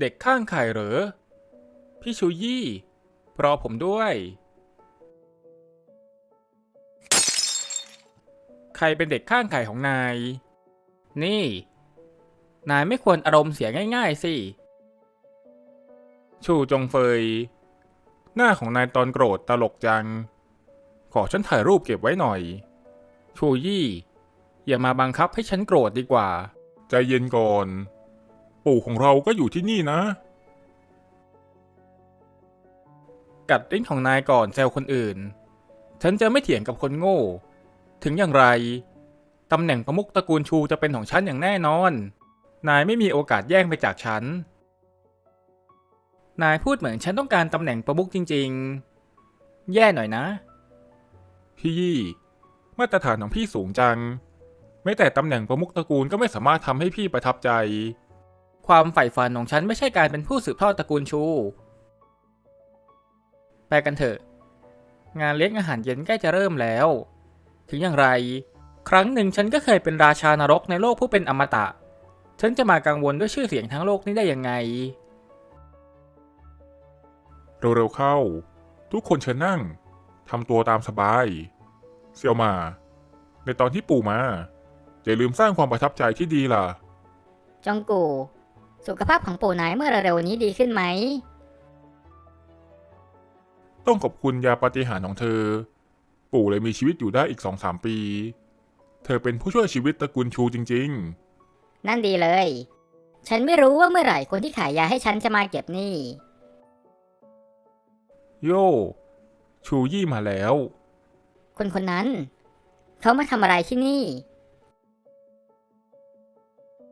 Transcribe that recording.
เด็กข้างไข่เหรอ พี่ชูยี่ รอผมด้วย ใครเป็นเด็กข้างไข่ของนาย นี่ นายไม่ควรอารมณ์เสียง่าย ๆ สิ ชูจงเฟย หน้าของนายตอนโกรธตลกจัง ขอฉันถ่ายรูปเก็บไว้หน่อย ชูยี่ อย่ามาบังคับให้ฉันโกรธดีกว่า ใจเย็นก่อน ปู่ของเราก็อยู่ที่นี่นะ กัดลิ้นของนายก่อนแซวคนอื่น ฉันจะไม่เถียงกับคนโง่ ถึงอย่างไรตำแหน่งประมุขตระกูลชูจะเป็นของฉันอย่างแน่นอน นายไม่มีโอกาสแย่งไปจากฉัน นายพูดเหมือนฉันต้องการตำแหน่งประมุขจริง ๆ แย่หน่อยนะ พี่ยี่มาตรฐานของพี่สูงจัง ไม่แต่ตำแหน่งประมุขตระกูลก็ไม่สามารถทำให้พี่ประทับใจ ความใฝ่ฝันของฉันไม่ใช่การเป็นผู้สืบทอดตระกูลชู ไปกันเถอะ งานเลี้ยงอาหารเย็นใกล้จะเริ่มแล้ว ถึงอย่างไร ครั้งหนึ่งฉันก็เคยเป็นราชานรกในโลกผู้เป็นอมตะ ฉันจะมากังวลด้วยชื่อเสียงทั้งโลกนี้ได้ยังไง เร็วๆเข้า ทุกคนเชิญนั่งทำตัวตามสบาย เซียวมา ในตอนที่ปู่มาอย่าลืมสร้างความประทับใจที่ดีล่ะ จองกู สุขภาพของปู่นายเมื่อเร็วๆนี้ดีขึ้นไหม ต้องขอบคุณยาปาฏิหาริย์ของเธอ ปู่เลยมีชีวิตอยู่ได้อีกสองสามปี เธอเป็นผู้ช่วยชีวิตตระกูลชูจริง นั่นดีเลย ฉันไม่รู้ว่าเมื่อไหร่คนที่ขายยาให้ฉันจะมาเก็บหนี้โยชูยี่มาแล้ว คนคนนั้น เขามาทำอะไรที่นี่